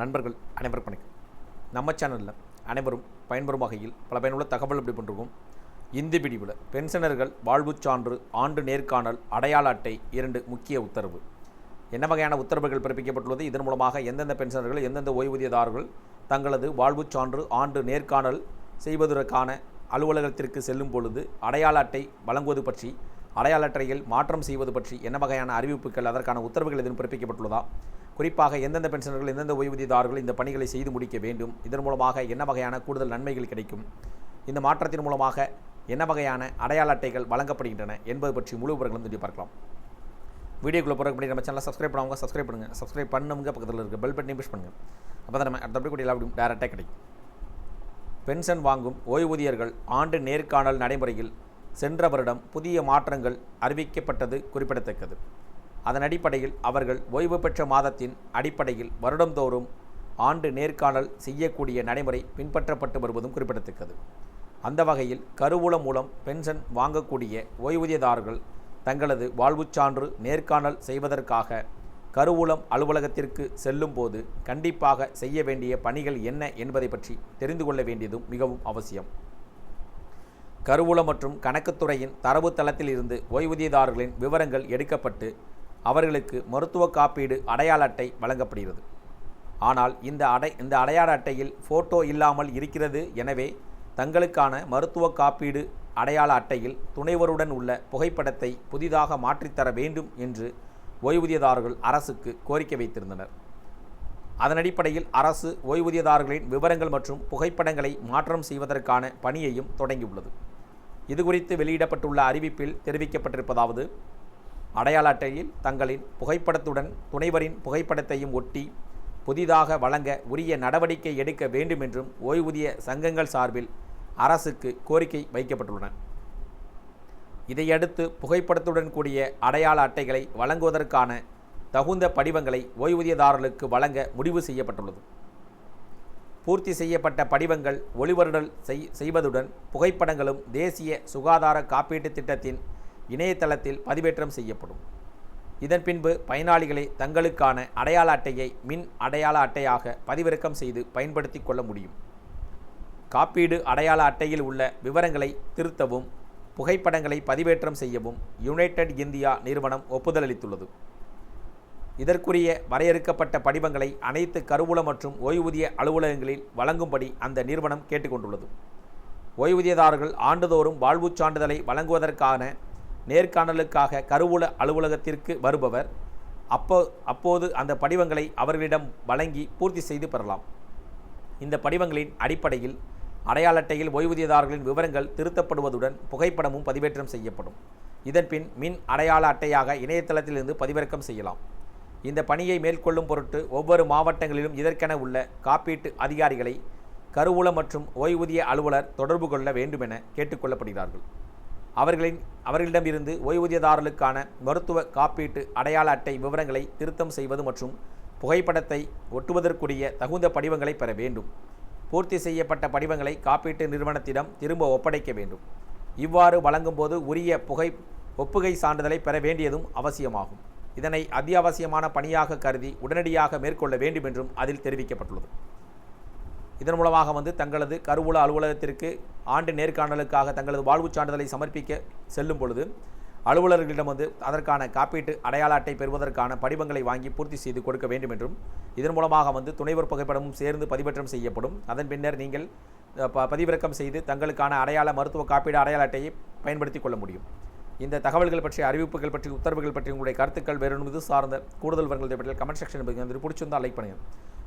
நண்பர்கள் அனைவருக்கும் வணக்கம். நம்ம சேனலில் அனைவரும் பயன்பெறும் வகையில் பல பயனுள்ள தகவல் எப்படி பண்ணிருக்கோம். இந்த பிடிவில் பென்ஷனர்கள் வாழ்வுச் சான்று ஆண்டு நேர்காணல் அடையாள அட்டை இரண்டு முக்கிய உத்தரவு. என்ன வகையான உத்தரவுகள் பிறப்பிக்கப்பட்டுள்ளது? இதன் மூலமாக எந்தெந்த பென்ஷனர்கள் எந்தெந்த ஓய்வூதியதாரர்கள் தங்களது வாழ்வுச் சான்று ஆண்டு நேர்காணல் செய்வதற்கான அலுவலகத்திற்கு செல்லும் பொழுது அடையாள அட்டை வழங்குவது பற்றி அடையாள அட்டையில் மாற்றம் செய்வது பற்றி என்ன வகையான அறிவிப்புகள் அதற்கான உத்தரவுகள் எதுவும் பிறப்பிக்கப்பட்டுள்ளதா? குறிப்பாக எந்தெந்த பென்ஷனர்கள் எந்தெந்த ஓய்வூதியதாரர்கள் இந்த பணிகளை செய்து முடிக்க வேண்டும்? இதன் மூலமாக என்ன வகையான கூடுதல் நன்மைகள் கிடைக்கும்? இந்த மாற்றத்தின் மூலமாக என்ன வகையான அடையாள அட்டைகள் வழங்கப்படுகின்றன என்பது பற்றி முழு விவரங்களும் தெரிஞ்சு பார்க்கலாம். வீடியோக்குள்ளே போகிற பண்ணி நம்ம சேனலை சப்ஸ்கிரைப் பண்ணவங்க சப்ஸ்கிரைப் பண்ணுங்கள் சப்ஸ்கிரைப் பண்ணுங்க பக்கத்தில் இருக்க பெல் பட்டனையும் புஷ் பண்ணுங்கள் அப்போ தான் நம்ம அடுத்தபடி கூட எல்லா டேரெக்டாக கிடைக்கும். பென்ஷன் வாங்கும் ஓய்வூதியர்கள் ஆண்டு நேர்காணல் நடைமுறையில் சென்ற வருடம் புதிய மாற்றங்கள் அறிவிக்கப்பட்டது குறிப்பிடத்தக்கது. அதன் அடிப்படையில் அவர்கள் ஓய்வு பெற்ற மாதத்தின் அடிப்படையில் வருடந்தோறும் ஆண்டு நேர்காணல் செய்யக்கூடிய நடைமுறை பின்பற்றப்பட்டு வருவதும் குறிப்பிடத்தக்கது. அந்த வகையில் கருவூலம் மூலம் பென்ஷன் வாங்கக்கூடிய ஓய்வூதியதாரர்கள் தங்களது வாழ்வுச் சான்று நேர்காணல் செய்வதற்காக கருவூலம் அலுவலகத்திற்கு செல்லும்போது கண்டிப்பாக செய்ய வேண்டிய பணிகள் என்ன என்பதை பற்றி தெரிந்து கொள்ள வேண்டியதும் மிகவும் அவசியம். கருவூலம் மற்றும் கணக்குத்துறையின் தரவுத்தளத்தில் இருந்து ஓய்வூதியதாரர்களின் விவரங்கள் எடுக்கப்பட்டு அவர்களுக்கு மருத்துவ காப்பீடு அடையாள அட்டை வழங்கப்படுகிறது. ஆனால் இந்த அடை இந்த அடையாள அட்டையில் ஃபோட்டோ இல்லாமல் இருக்கிறது எனவே தங்களுக்கான மருத்துவ காப்பீடு அடையாள அட்டையில் துணைவருடன் உள்ள புகைப்படத்தை புதிதாக மாற்றித்தர வேண்டும் என்று ஓய்வூதியதாரர்கள் அரசுக்கு கோரிக்கை வைத்திருந்தனர். அதன் அடிப்படையில் அரசு ஓய்வூதியதாரர்களின் விவரங்கள் மற்றும் புகைப்படங்களை மாற்றம் செய்வதற்கான பணியையும் தொடங்கியுள்ளது. இதுகுறித்து வெளியிடப்பட்டுள்ள அறிவிப்பில் தெரிவிக்கப்பட்டிருப்பதாவது அடையாள அட்டையில் தங்களின் புகைப்படத்துடன் துணைவரின் புகைப்படத்தையும் ஒட்டி புதிதாக வழங்க உரிய நடவடிக்கை எடுக்க வேண்டும் என்றும் ஓய்வூதிய சங்கங்கள் சார்பில் அரசுக்கு கோரிக்கை வைக்கப்பட்டுள்ளன. இதையடுத்து புகைப்படத்துடன் கூடிய அடையாள அட்டைகளை வழங்குவதற்கான தகுந்த படிவங்களை ஓய்வூதியதாரர்களுக்கு வழங்க முடிவு செய்யப்பட்டுள்ளது. பூர்த்தி செய்யப்பட்ட படிவங்கள் ஒளிவருடல் செய் செய்வதுடன் புகைப்படங்களும் தேசிய சுகாதார காப்பீட்டுத் திட்டத்தின் இணையதளத்தில் பதிவேற்றம் செய்யப்படும். இதன் பின்பு பயனாளிகளை தங்களுக்கான அடையாள அட்டையை மின் அடையாள அட்டையாக பதிவிறக்கம் செய்து பயன்படுத்தி கொள்ள முடியும். காப்பீடு அடையாள அட்டையில் உள்ள விவரங்களை திருத்தவும் புகைப்படங்களை பதிவேற்றம் செய்யவும் யுனைடெட் இந்தியா நிறுவனம் ஒப்புதல் அளித்துள்ளது இதற்குரிய வரையறுக்கப்பட்ட படிவங்களை அனைத்து கருவூல மற்றும் ஓய்வூதிய அலுவலகங்களில் வழங்கும்படி அந்த நிறுவனம் கேட்டுக்கொண்டுள்ளது. ஓய்வூதியதாரர்கள் ஆண்டுதோறும் வாழ்வுச் சான்றிதழை வழங்குவதற்கான நேர்காணலுக்காக கருவூல அலுவலகத்திற்கு வருபவர் அப்போ அப்போது அந்த படிவங்களை அவர்களிடம் வழங்கி பூர்த்தி செய்து பெறலாம். இந்த படிவங்களின் அடிப்படையில் அடையாள அட்டையில் ஓய்வூதியதாரர்களின் விவரங்கள் திருத்தப்படுவதுடன் புகைப்படமும் பதிவேற்றம் செய்யப்படும். இதன்பின் மின் அடையாள அட்டையாக இணையதளத்திலிருந்து பதிவிறக்கம் செய்யலாம். இந்த பணியை மேற்கொள்ளும் பொருட்டு ஒவ்வொரு மாவட்டங்களிலும் இதற்கென உள்ள காப்பீட்டு அதிகாரிகளை கருவூல மற்றும் ஓய்வூதிய அலுவலர் தொடர்பு கொள்ள வேண்டுமென கேட்டுக்கொள்ளப்படுகிறார்கள் அவர்களின் அவர்களிடமிருந்து ஓய்வூதியதாரர்களுக்கான மருத்துவ காப்பீட்டு அடையாள அட்டை விவரங்களை திருத்தம் செய்வது மற்றும் புகைப்படத்தை ஒட்டுவதற்குரிய தகுந்த படிவங்களை பெற வேண்டும். பூர்த்தி செய்யப்பட்ட படிவங்களை காப்பீட்டு நிறுவனத்திடம் திரும்ப ஒப்படைக்க வேண்டும். இவ்வாறு வழங்கும்போது உரிய புகை ஒப்புகை சான்றிதழை பெற வேண்டியதும் அவசியமாகும். இதனை அத்தியாவசியமான பணியாக கருதி உடனடியாக மேற்கொள்ள வேண்டும் என்றும் அதில் தெரிவிக்கப்பட்டுள்ளது. இதன் மூலமாக வந்து தங்களது கருவூல அலுவலகத்திற்கு ஆண்டு நேர்காணலுக்காக தங்களது வாழ்வுச் சான்றிதழை சமர்ப்பிக்க செல்லும் பொழுது அலுவலர்களிடம் வந்து அதற்கான காப்பீட்டு அடையாள அட்டை பெறுவதற்கான படிவங்களை வாங்கி பூர்த்தி செய்து கொடுக்க வேண்டும் என்றும் இதன் மூலமாக வந்து துணைவர் புகைப்படமும் சேர்ந்து பதிவேற்றம் செய்யப்படும். அதன் பின்னர் நீங்கள் ப பதிவிறக்கம் செய்து தங்களுக்கான அடையாள மருத்துவ காப்பீடு அடையாள அட்டையை பயன்படுத்தி கொள்ள முடியும். இந்த தகவல்கள் பற்றி அறிவிப்புகள் பற்றி உத்தரவுகள் பற்றி உங்களுடைய கருத்துக்கள் வேறு சார்ந்த கூடுதல் விவரங்கள் பற்றி கமெண்ட் செக்ஷன் வந்து பிடிச்சிருந்தால் லைக் பண்ணுங்கள்